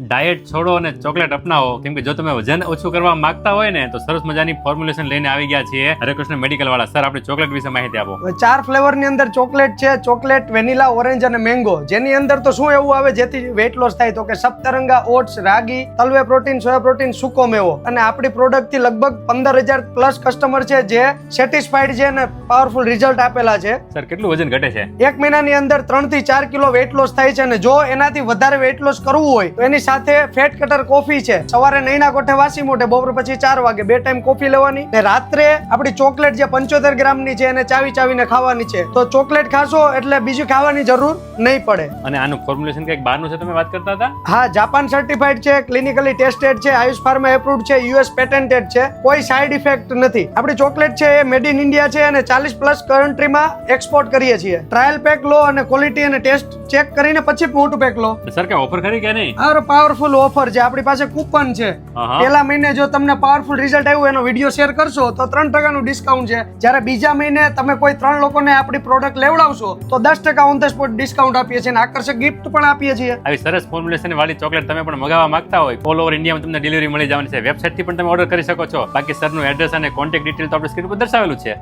Diet છોડો અને chocolate અપનાવો. કેમ કે જો તમે વજન ઓછું કરવા માંગતા હોય ને તો સરસ મજાની ફોર્મ્યુલેશન લઈને આવી ગયા છીએ. હરેકૃષ્ણ મેડિકલ વાળા. સર આપણે ચોકલેટ વિશે માહિતી આપો. ચાર ચાર ફ્લેવરની અંદર ચોકલેટ છે ચોકલેટ વેનીલા ઓરેન્જ અને મેંગો જેની અંદર તો શું એવું આવે જેથી વેઇટ લોસ થાય તો કે સપ્તરંગા ઓટ્સ રાગી તલવે પ્રોટીન સોયા પ્રોટીન સૂકો મેવો. અને આપણી પ્રોડક્ટથી લગભગ પંદર હજાર પ્લસ કસ્ટમર છે જે સેટિસ્ફાઈડ છે અને પાવરફુલ રિઝલ્ટ આપેલા છે. સર કેટલું વજન ઘટે છે? એક મહિનાની અંદર ત્રણથી ચાર કિલો વેઇટ લોસ થાય છે અને જો એનાથી વધારે વેઇટ લોસ કરવું હોય તો એની સાથે ફેટ કટર કોફી છે. સવારે નૈના કોઠે વાસી મોઢે બપોર પછી ચાર વાગે બે ટાઈમ કોફી લેવાની. ને રાત્રે આપણી ચોકલેટ જે પંચોતેર ગ્રામની છે એને ચાવી ચાવીને ખાવાની છે. તો ચોકલેટ ખાશો એટલે બીજું ખાવાની જરૂર નહીં પડે. અને આનું ફોર્મ્યુલેશન કંઈક બહારનું છે તમે વાત કરતા હતા? હા જાપાન સર્ટિફાઈડ છે ક્લિનિકલી ટેસ્ટેડ છે આયુષ ફાર્મા એપ્રુવડ છે યુએસ પેટેન્ટેડ છે. કોઈ સાઇડ ઇફેક્ટ નથી. આપણી ચોકલેટ છે એ મેડ ઇન ઇન્ડિયા છે અને ચાલીસ પ્લસ કન્ટ્રીમાં એક્સપોર્ટ કરીએ છીએ. ટ્રાયલ પેક લો અને ક્વોલિટી અને ટેસ્ટ ચેક કરીને પછી મોટું પેક લો. સર કે ઓફર ખરી કે નહીં? પાવરફુલ ઓફર છે. આપણી પાસે કૂપન છે. પહેલા મહિને જો તમને પાવરફુલ રિઝલ્ટ આવ્યું એનો વીડિયો શેર કરશો તો ત્રણ ટકાનું ડિસ્કાઉન્ટ છે. જ્યારે બીજા મહિને તમે કોઈ ત્રણ લોકોને આપણી પ્રોડક્ટ લેવડાવશો તો દસ ટકા ઓન ધ સ્પોટ ડિસ્કાઉન્ટ આપીએ છીએ અને આકર્ષક ગિફ્ટ પણ આપીએ છીએ. આવી સરસ ફોર્મ્યુલેશન વાળી ચોકલેટ તમે પણ મગાવવા માંગતા હોય ઓલ ઓવર ઇન્ડિયામાં તમને ડિલિવરી મળી જવાની છે. વેબસાઇટથી પણ તમે ઓર્ડર કરી શકો છો. બાકી સરનું એડ્રેસ અને કોન્ટેક્ટ ડિટેલ તો આપણે સ્ક્રીન પર દર્શાવેલું છે.